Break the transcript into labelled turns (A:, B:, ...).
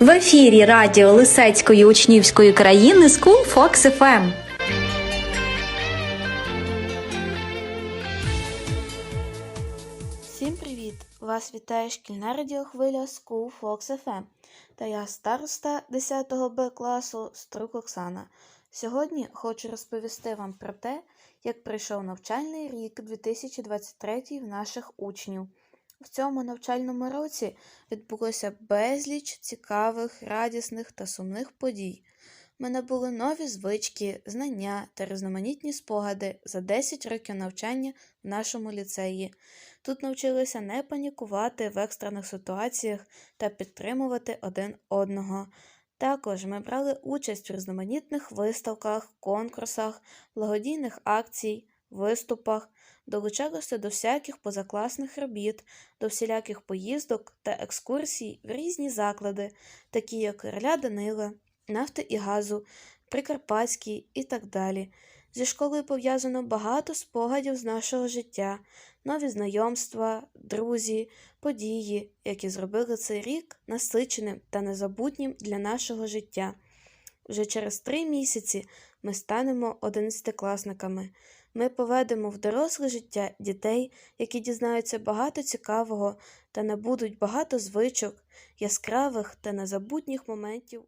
A: В ефірі радіо Лисецької учнівської країни School Fox FM.
B: Всім привіт! Вас вітає шкільна радіохвиля School Fox FM та я староста 10 Б класу Струк Оксана. Сьогодні хочу розповісти вам про те, як пройшов навчальний рік 2023 в наших учнів. В цьому навчальному році відбулося безліч цікавих, радісних та сумних подій. У мене були нові звички, знання та різноманітні спогади за 10 років навчання в нашому ліцеї. Тут навчилися не панікувати в екстрених ситуаціях та підтримувати один одного. Також ми брали участь в різноманітних виставках, конкурсах, благодійних акцій, виступах, долучалися до всяких позакласних робіт, до всіляких поїздок та екскурсій в різні заклади, такі як Короля Данила, нафти і газу, Прикарпатський і так далі. Зі школою пов'язано багато спогадів з нашого життя, нові знайомства, друзі, події, які зробили цей рік насиченим та незабутнім для нашого життя. Вже через три місяці ми станемо одинадцятикласниками. Ми поведемо в доросле життя дітей, які дізнаються багато цікавого та набудуть багато звичок, яскравих та незабутніх моментів